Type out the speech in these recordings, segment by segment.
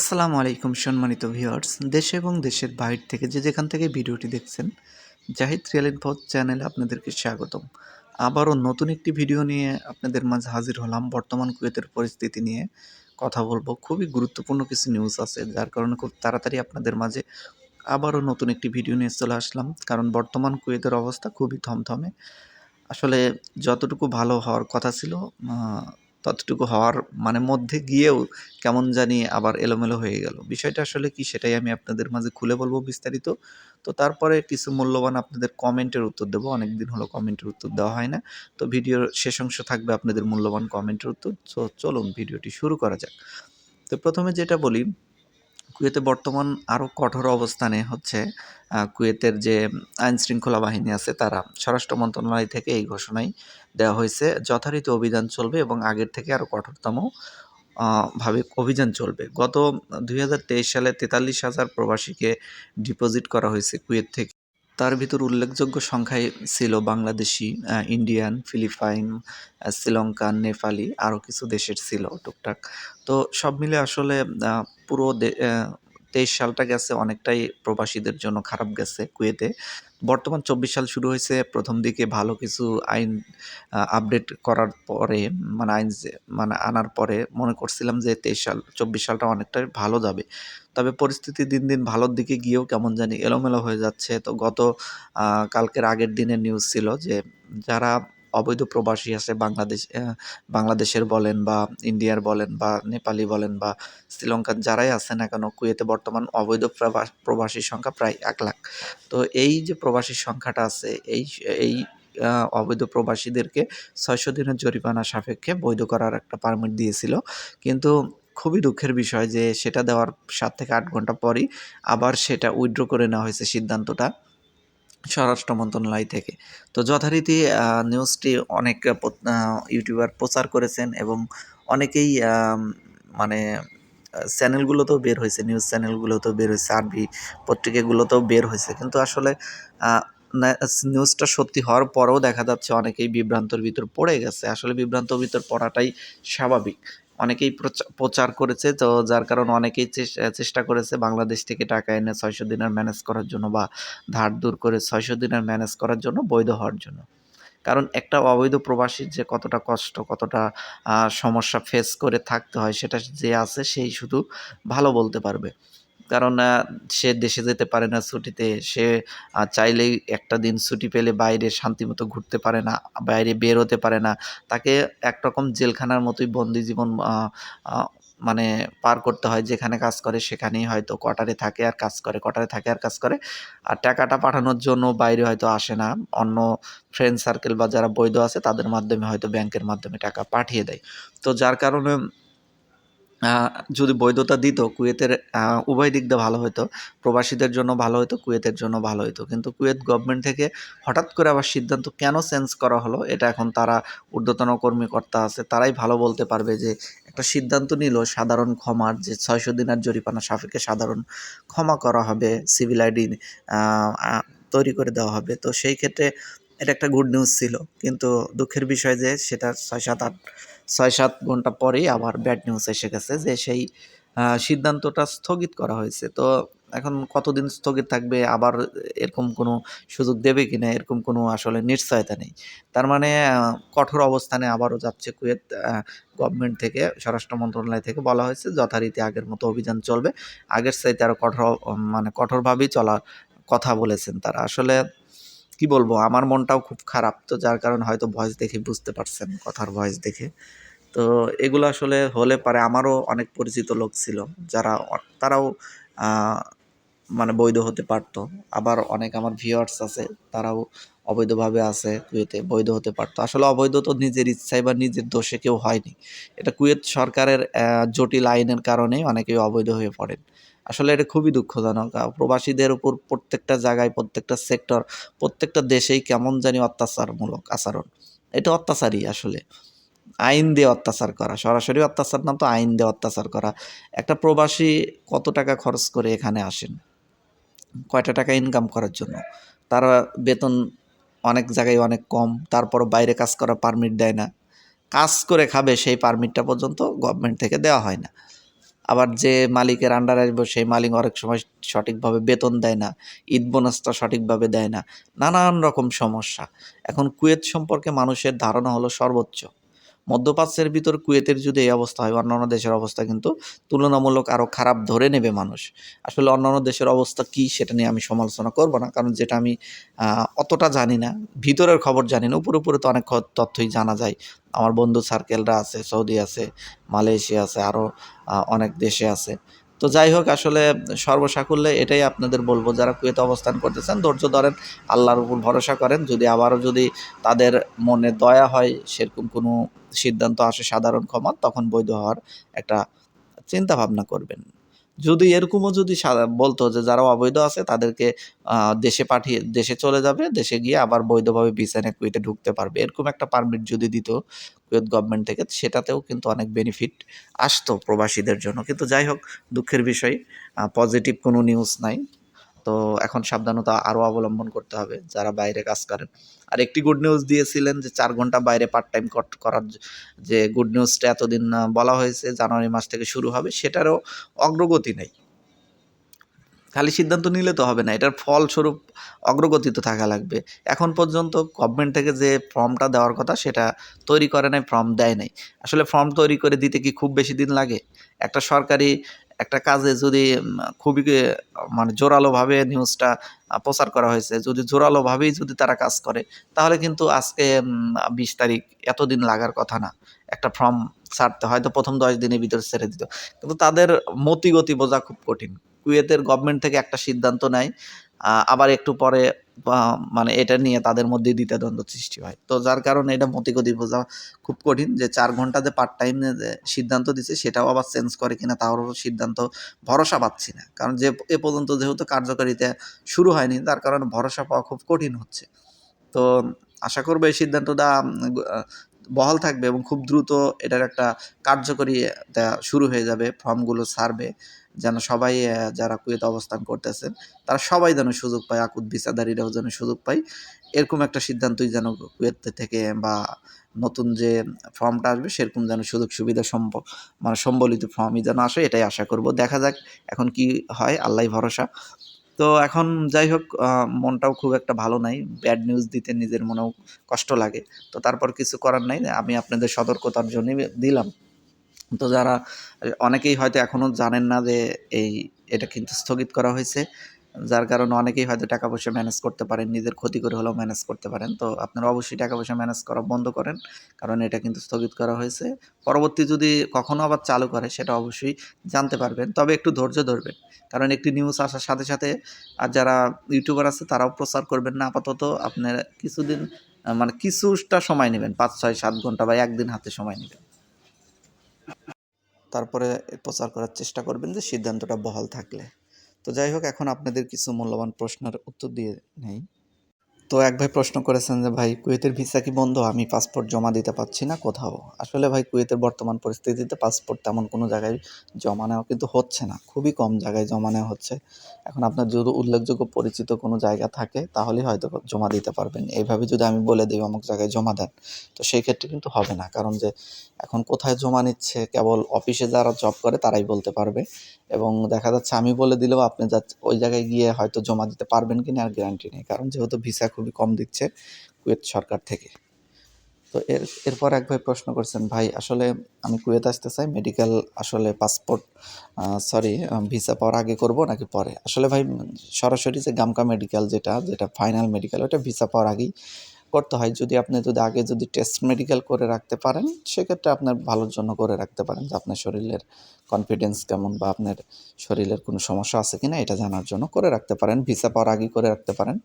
আসসালামু আলাইকুম সম্মানিত ভিউয়ার্স, দেশে এবং দেশের বাইরে থেকে যে যেখান থেকে ভিডিওটি দেখছেন, জাহিদ রিয়েল ইনফো চ্যানেলে আপনাদেরকে স্বাগতম। আবারও নতুন একটি ভিডিও নিয়ে আপনাদের মাঝে হাজির হলাম। বর্তমান কুয়েতের পরিস্থিতি নিয়ে কথা বলব। খুবই গুরুত্বপূর্ণ কিছু নিউজ আছে, যার কারণে খুব তাড়াতাড়ি আপনাদের মাঝে আবারও নতুন একটি ভিডিও নিয়ে চলে আসলাম। কারণ বর্তমান কুয়েতের অবস্থা খুবই থমথমে। আসলে যতটুকু ভালো হওয়ার কথা ছিল ততটুকু হওয়ার মানে মধ্যে গিয়েও কেমন জানি আবার এলোমেলো হয়ে গেল। বিষয়টা আসলে কি সেটাই আমি আপনাদের মাঝে খুলে বলব বিস্তারিত। তো তারপরে কিছু মূল্যবান আপনাদের কমেন্টের উত্তর দেবো। অনেক দিন হলো কমেন্টের উত্তর দেওয়া হয় না। তো ভিডিওর শেষ অংশ থাকবে আপনাদের মূল্যবান কমেন্টের উত্তর। তো চলুন ভিডিওটি শুরু করা যাক। তো প্রথমে যেটা বলি কুয়েতে বর্তমান আরও কঠোর অবস্থানে হচ্ছে কুয়েতের যে আইন শৃঙ্খলা বাহিনী আছে তারা, স্বরাষ্ট্র মন্ত্রণালয় থেকে এই ঘোষণাই দেওয়া হয়েছে, যথারীতি অভিযান চলবে এবং আগের থেকে আরও কঠোরতম ভাবে অভিযান চলবে। গত দুই হাজার তেইশ সালে তেতাল্লিশ হাজার প্রবাসীকে ডিপোজিট করা হয়েছে কুয়েত থেকে। তার ভিতর উল্লেখযোগ্য সংখ্যায় ছিল বাংলাদেশি ইন্ডিয়ান, ফিলিপাইন শ্রীলঙ্কা নেপালি, আরও কিছু দেশের ছিল টুকটাক। তো সব মিলে আসলে পুরো তেইশ সালটা গেছে, অনেকটাই প্রবাসীদের জন্য খারাপ গেছে কুয়েতে। বর্তমান চব্বিশ সাল শুরু হয়েছে, প্রথম দিকে ভালো কিছু আইন আপডেট করার পরে মানে আইন মানে আনার পরে মনে করছিলাম যে তেইশ সাল, চব্বিশ সালটা অনেকটাই ভালো যাবে। তবে পরিস্থিতি দিন দিন ভালোর দিকে গিয়েও কেমন জানি এলোমেলো হয়ে যাচ্ছে। তো গত কালকের আগের দিনের নিউজ ছিল যে, যারা অবৈধ প্রবাসী আছে বাংলাদেশ বাংলাদেশের বলেন বা ইন্ডিয়ার বলেন বা নেপালি বলেন বা শ্রীলঙ্কার যারাই আছে না কেন, কুয়েতে বর্তমান অবৈধ প্রবা- প্রবাসীর সংখ্যা প্রায় এক লাখ। তো এই যে প্রবাসীর সংখ্যাটা আছে, এই এই অবৈধ প্রবাসীদেরকে ছয়শো দিনের জরিমানা সাপেক্ষে বৈধ করার একটা পারমিট দিয়েছিল। কিন্তু খুবই দুঃখের বিষয় যে সেটা দেওয়ার সাত থেকে আট ঘণ্টা পরই আবার সেটা উইথড্র করে নেওয়া হয়েছে সিদ্ধান্তটা। স্বরাষ্ট্র মন্ত্রণালয় থেকে। তো যথারীতি নিউজটি অনেক ইউটিউবার প্রচার করেছেন এবং অনেকেই মানে চ্যানেলগুলোতেও বের হয়েছে নিউজ চ্যানেলগুলোতেও বের হয়েছে আরবি পত্রিকাগুলোতেও বের হয়েছে। কিন্তু আসলে নিউজটা সত্যি হওয়ার পরেও দেখা যাচ্ছে অনেকেই বিভ্রান্তর ভিতর পড়ে গেছে। আসলে বিভ্রান্তর ভিতর পড়াটাই স্বাভাবিক। অনেকেই প্রচা- প্রচার করেছে। তো যার কারণে অনেকেই চেষ্টা করেছে বাংলাদেশ থেকে টাকা এনে ছয়শো দিনের ম্যানেজ করার জন্য বা ধার দূর করে ছয়শো দিনের ম্যানেজ করার জন্য বৈধ হওয়ার জন্য। কারণ একটা অবৈধ প্রবাসীর যে কতটা কষ্ট, কতটা সমস্যা ফেস করে থাকতে হয়, সেটা যে আছে, সেই শুধু ভালো বলতে পারবে। কারণ সে দেশে যেতে পারে না ছুটিতে, সে চাইলেই একটা দিন ছুটি পেলে বাইরে শান্তিমতো ঘুরতে পারে না, বাইরে বের হতে পারে না। তাকে একরকম জেলখানার মতোই বন্দি জীবন মানে পার করতে হয়, যেখানে কাজ করে সেখানেই হয়তো কোয়ার্টারে থাকে আর কাজ করে, কোয়ার্টারে থাকে আর কাজ করে। আর টাকাটা পাঠানোর জন্য বাইরে হয়তো আসে না, অন্য ফ্রেন্ড সার্কেল বা যারা বৈধ আছে তাদের মাধ্যমে হয়তো ব্যাংকের মাধ্যমে টাকা পাঠিয়ে দেয়। তো যার কারণে যদি বৈধতা দিত, কুয়েতের উভয় দিক দিয়ে ভালো হতো প্রবাসীদের জন্য ভালো হতো কুয়েতের জন্য ভালো হতো কিন্তু কুয়েত গভর্নমেন্ট থেকে হঠাৎ করে আবার সিদ্ধান্ত কেন চেঞ্জ করা হলো, এটা এখন তারা ঊর্ধ্বতন কর্মীকর্তা আছে, তারাই ভালো বলতে পারবে যে, একটা সিদ্ধান্ত নিল, সাধারণ ক্ষমার যে ছয়শো দিনের জরিমানা সাপেক্ষে সাধারণ ক্ষমা করা হবে সিভিল আইডি তৈরি করে দেওয়া হবে। তো সেই ক্ষেত্রে এটা একটা গুড নিউজ ছিল। কিন্তু দুঃখের বিষয় যে সেটা ছয় সাত আট, ছয় সাত ঘণ্টা পরেই আবার ব্যাড নিউজ এসে গেছে যে সেই সিদ্ধান্তটা স্থগিত করা হয়েছে। তো এখন কতদিন স্থগিত থাকবে, আবার এরকম কোনো সুযোগ দেবে কি না এরকম কোনো আসলে নিশ্চয়তা নেই। তার মানে কঠোর অবস্থানে আবারও যাচ্ছে কুয়েত গভর্নমেন্ট থেকে, স্বরাষ্ট্র মন্ত্রণালয় থেকে বলা হয়েছে যথারীতি আগের মতো অভিযান চলবে। আগের চাইতে আরও কঠোর মানে কঠোরভাবেই চলার কথা বলেছেন তারা। আসলে কি বলব? আমার মনটাও খুব খারাপ। তো যার কারণে হয়তো ভয়েস দেখে বুঝতে পারছেন কথার ভয়েস দেখে। তো এগুলো আসলে হলে পারে আমারও অনেক পরিচিত লোক ছিল যারা তারাও মানে বৈধ হতে পারতো। আবার অনেক আমার ভিউয়ার্স আছে, তারাও অবৈধভাবে আছে কুয়েতে, বৈধ হতে পারতো। আসলে অবৈধ তো নিজের ইচ্ছায় বা নিজের দোষে কেউ হয়নি। এটা কুয়েত সরকারের জটিল আইনের কারণেই অনেকেই অবৈধ হয়ে পড়েন। আসলে এটা খুবই দুঃখজনক। প্রবাসীদের উপর প্রত্যেকটা জায়গায়, প্রত্যেকটা সেক্টর, প্রত্যেকটা দেশেই কেমন জানি অত্যাচারমূলক আচরণ। এটা অত্যাচারই আসলে। আইন দিয়ে অত্যাচার করা, সরাসরি অত্যাচার না তো আইন দিয়ে অত্যাচার করা। একটা প্রবাসী কত টাকা খরচ করে এখানে আসেন? কয়টা টাকা ইনকাম করার জন্য? তারা বেতন অনেক জায়গায় অনেক কম তারপর বাইরে কাজ করা পারমিট দেয় না। কাজ করে খাবে, সেই পারমিটটা পর্যন্ত গভর্নমেন্ট থেকে দেওয়া হয় না। আবার যে মালিকের আন্ডার আসবে, সেই মালিক অনেক সময় সঠিকভাবে বেতন দেয় না, ঈদ বোনাসটা সঠিকভাবে দেয় না। নানান রকম সমস্যা। এখন কুয়েত সম্পর্কে মানুষের ধারণা হলো সর্বোচ্চ। মধ্যপ্রাচ্যের ভিতর কুয়েতের যদি এই অবস্থা হয়, অন্যান্য দেশের অবস্থা কিন্তু তুলনামূলক আরও খারাপ ধরে নেবে মানুষ। আসলে অন্যান্য দেশের অবস্থা কি সেটা নিয়ে আমি সমালোচনা করব না, কারণ যেটা আমি অতটা জানি না। ভিতরের খবর জানি না, উপরে উপরে তো অনেক তথ্যই জানা যায়। আমার বন্ধু সার্কেলরা আছে, সৌদি আছে, মালয়েশিয়া আছে আরও অনেক দেশে আছে। তো যাই হোক, আসলে সর্বসাকুল্যে এটাই আপনাদের বলব, যারা কুয়েতে অবস্থান করতেছেন, ধৈর্য ধরেন, আল্লাহর উপর ভরসা করেন। যদি আবারও যদি তাদের মনে দয়া হয়, সেরকম কোনো সিদ্ধান্ত আসে সাধারণ ক্ষমা, তখন বৈধ হওয়ার একটা চিন্তা ভাবনা করবেন। যদি এরকমও যদি বলতো যে যারা অবৈধ আছে তাদেরকে দেশে পাঠিয়ে, দেশে চলে যাবে, দেশে গিয়ে আবার বৈধভাবে নিয়ে কুয়েতে ঢুকতে পারবে। এরকম একটা পারমিট যদি দিত কুয়েত গভর্নমেন্ট থেকে, সেটাতেও কিন্তু অনেক বেনিফিট আসতো প্রবাসীদের জন্য। কিন্তু যাই হোক, দুঃখের বিষয় পজিটিভ কোনো নিউজ নাই। তো এখন সাবধানতা আরও অবলম্বন করতে হবে যারা বাইরে কাজ করেন। আর একটি গুড নিউজ দিয়েছিলেন যে চার ঘণ্টা বাইরে পার্ট টাইম করার যে গুড নিউজটা এতদিন বলা হয়েছে জানুয়ারি মাস থেকে শুরু হবে, সেটারও অগ্রগতি নেই। খালি সিদ্ধান্ত নিলে তো হবে না, এটার ফলস্বরূপ অগ্রগতি তো থাকা লাগবে। এখন পর্যন্ত গভর্নমেন্ট থেকে যে ফর্মটা দেওয়ার কথা, সেটা তৈরি করে নাই ফর্ম দেয় নাই। আসলে ফর্ম তৈরি করে দিতে কি খুব বেশি দিন লাগে? একটা সরকারি একটা কাজে যদি খুবই মানে জোরালোভাবে নিউজটা প্রচার করা হয়েছে, যদি জোরালোভাবেই যদি তারা কাজ করে, তাহলে কিন্তু আজকে বিশ তারিখ এতদিন লাগার কথা না। একটা ফর্ম ছাড়তে হয়তো প্রথম দশ দিনের ভিতরে ছেড়ে দিত। কিন্তু তাদের মতিগতি বোঝা খুব কঠিন। কুয়েতের গভর্নমেন্ট থেকে একটা সিদ্ধান্ত নেয় আবার একটু পরে মানে এটা নিয়ে তাদের মধ্যে দ্বিতাদ্বন্দ্ব সৃষ্টি হয়। তো যার কারণে এটা মতিগতি বোঝা খুব কঠিন যে চার ঘণ্টা যে পার্ট টাইম সিদ্ধান্ত দিছে সেটাও আবার চেঞ্জ করে কিনা তারও সিদ্ধান্ত ভরসা পাচ্ছি না। কারণ যে এ পর্যন্ত যেহেতু কার্যকারিতা শুরু হয়নি, তার কারণে ভরসা পাওয়া খুব কঠিন হচ্ছে। তো আশা করব এই সিদ্ধান্তটা বহাল থাকবে এবং খুব দ্রুত এটার একটা কার্যকরী শুরু হয়ে যাবে, ফর্মগুলো ছাড়বে যেন সবাই যারা কুয়েতে অবস্থান করতেছেন, তারা সবাই যেন সুযোগ পায়, আকুত ভিসাদারিরাও যেন সুযোগ পায়। এরকম একটা সিদ্ধান্তই যেন কুয়েত থেকে বা নতুন যে ফর্মটা আসবে, সেরকম যেন সুযোগ সুবিধা সম্ভ মানে সম্বলিত ফর্মই যেন আসে, এটাই আশা করব। দেখা যাক এখন কি হয় আল্লাহ ভরসা। তো এখন যাই হোক মনটাও খুব একটা ভালো নাই। ব্যাড নিউজ দিতে নিজের মনেও কষ্ট লাগে। তো তারপর কিছু করার নাই, আমি আপনাদের সতর্কতার জন্যই দিলাম। তো যারা, অনেকেই হয়তো এখনও জানেন না যে এই, এটা কিন্তু স্থগিত করা হয়েছে। যার কারণে অনেকেই হয়তো টাকা পয়সা ম্যানেজ করতে পারেন, নিজের ক্ষতি করে হলেও ম্যানেজ করতে পারেন। তো আপনারা অবশ্যই টাকা পয়সা ম্যানেজ করা বন্ধ করেন, কারণ এটা কিন্তু স্থগিত করা হয়েছে। পরবর্তী যদি কখনও আবার চালু করে, সেটা অবশ্যই জানতে পারবেন। তবে একটু ধৈর্য ধরবেন, কারণ একটি নিউজ আসার সাথে সাথে আর যারা ইউটিউবার আছে, তারাও প্রচার করবেন না। আপাতত আপনারা কিছুদিন মানে কিছুটা সময় নেবেন, পাঁচ, ছয়, সাত ঘণ্টা বা একদিন হাতে সময় নেবেন। তারপরে প্রচার করার চেষ্টা করবেন যে সিদ্ধান্তটা বহাল থাকলে। তো যাই হোক এখন আপনাদের কিছু মূল্যবান প্রশ্নের উত্তর দিয়ে নেই। তো এক ভাই প্রশ্ন করেছেন যে, ভাই, কুয়েতের ভিসা কি বন্ধ? আমি পাসপোর্ট জমা দিতে পারছি না কোথাও। আসলে ভাই, কুয়েতের বর্তমান পরিস্থিতিতে পাসপোর্ট তেমন কোনো জায়গায় জমা নেওয়া কিন্তু হচ্ছে না। খুবই কম জায়গায় জমা নেওয়া হচ্ছে। এখন আপনার যদি উল্লেখযোগ্য পরিচিত কোনো জায়গা থাকে, তাহলেই হয়তো জমা দিতে পারবেন। এইভাবে যদি আমি বলে দিই, অমুক জায়গায় জমা দেন, তো সেই ক্ষেত্রে কিন্তু হবে না। কারণ যে, এখন কোথায় জমা নিচ্ছে, কেবল অফিসে যারা জব করে, তারাই বলতে পারবে। এবং দেখা যাচ্ছে, আমি বলে দিলেও আপনি যা ওই জায়গায় গিয়ে হয়তো জমা দিতে পারবেন কি না আর গ্যারান্টি নেই। কারণ যেহেতু ভিসা খুবই কম দিচ্ছে কুয়েত সরকার থেকে। তো এর, এরপর এক ভাই প্রশ্ন করছেন, ভাই, আসলে আমি কুয়েত আসতে চাই, মেডিকেল আসলে পাসপোর্ট সরি ভিসা পাওয়ার আগে করব নাকি পরে? আসলে ভাই, সরাসরি যে গামকা মেডিকেল যেটা যেটা ফাইনাল মেডিকেল, ওটা ভিসা পাওয়ার আগেই করতে হয়। যদি আপনি যদি আগে যদি টেস্ট মেডিকেল করে রাখতে পারেন, সেক্ষেত্রে আপনার ভালোর জন্য করে রাখতে পারেন যে আপনার শরীরের কনফিডেন্স কেমন বা আপনার শরীরের কোনো সমস্যা আছে কিনা, এটা জানার জন্য করে রাখতে পারেন। ভিসা পাওয়ার আগেই করে রাখতে পারেন।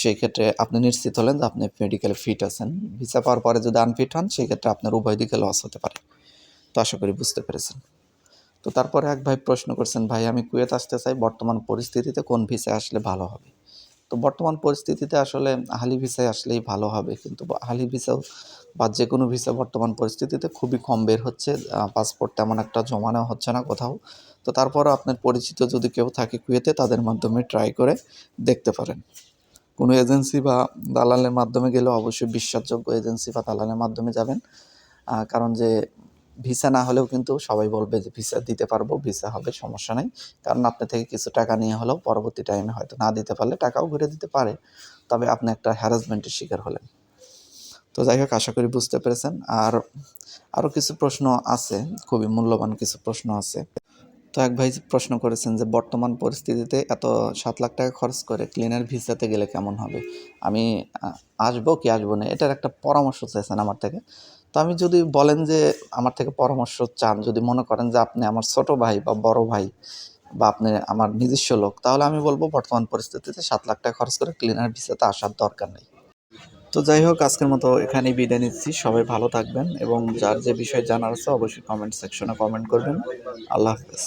সেই ক্ষেত্রে আপনি নিশ্চিত হলেন যে আপনি মেডিকেলে ফিট আছেন। ভিসা পাওয়ার পরে যদি আনফিট হন সেই ক্ষেত্রে আপনার উভয় দিকে লস হতে পারে। তো আশা করি বুঝতে পেরেছেন। তো তারপরে এক ভাই প্রশ্ন করছেন, ভাই, আমি কুয়েত আসতে চাই, বর্তমান পরিস্থিতিতে কোন ভিসা আসলে ভালো হবে? তো বর্তমান পরিস্থিতিতে আসলে আহালি ভিসায় আসলেই ভালো হবে। কিন্তু আহালি ভিসাও বা যে কোনো ভিসা বর্তমান পরিস্থিতিতে খুবই কম বের হচ্ছে। পাসপোর্ট তেমন একটা জমা নেওয়া হচ্ছে না কোথাও। তো তারপরও আপনার পরিচিত যদি কেউ থাকে কুয়েতে, তাদের মাধ্যমে ট্রাই করে দেখতে পারেন। কোনো এজেন্সি বা দালালের মাধ্যমে গেলে অবশ্যই বিশ্বাসযোগ্য এজেন্সি বা দালালের মাধ্যমে যাবেন। কারণ যে ভিসা না হলেও কিন্তু সবাই বলবে যে ভিসা দিতে পারব, ভিসা হবে, সমস্যা নেই। কারণ আপনার থেকে কিছু টাকা নিয়ে হলেও পরবর্তী টাইমে হয়তো না দিতে পারলে টাকাও ঘুরে দিতে পারে। তবে আপনি একটা হ্যারাসমেন্টের শিকার হলেন। তো যাই হোক, আশা করি বুঝতে পেরেছেন। আর আরও কিছু প্রশ্ন আছে, খুবই মূল্যবান কিছু প্রশ্ন আছে। তো এক ভাই প্রশ্ন করেছেন যে, বর্তমান পরিস্থিতিতে এত সাত লাখ টাকা খরচ করে ক্লিনার ভিসাতে গেলে কেমন হবে? আমি আসব কি আসব না? এটার একটা পরামর্শ চাইছেন আমার থেকে। তো আমি যদি বলেন যে আমার থেকে পরামর্শ চান, যদি মনে করেন যে আপনি আমার ছোট ভাই বা বড় ভাই বা আপনি আমার নিজস্ব লোক, তাহলে আমি বলব বর্তমান পরিস্থিতিতে সাত লাখ টাকা খরচ করে ক্লিনার ভিসাতে আসার দরকার নেই। তো যাই হোক, আজকের মতো এখানেই বিদায় নিচ্ছি। সবাই ভালো থাকবেন এবং যার যে বিষয় জানার আছে অবশ্যই কমেন্ট সেকশনে কমেন্ট করবেন। আল্লাহ হাফেজ।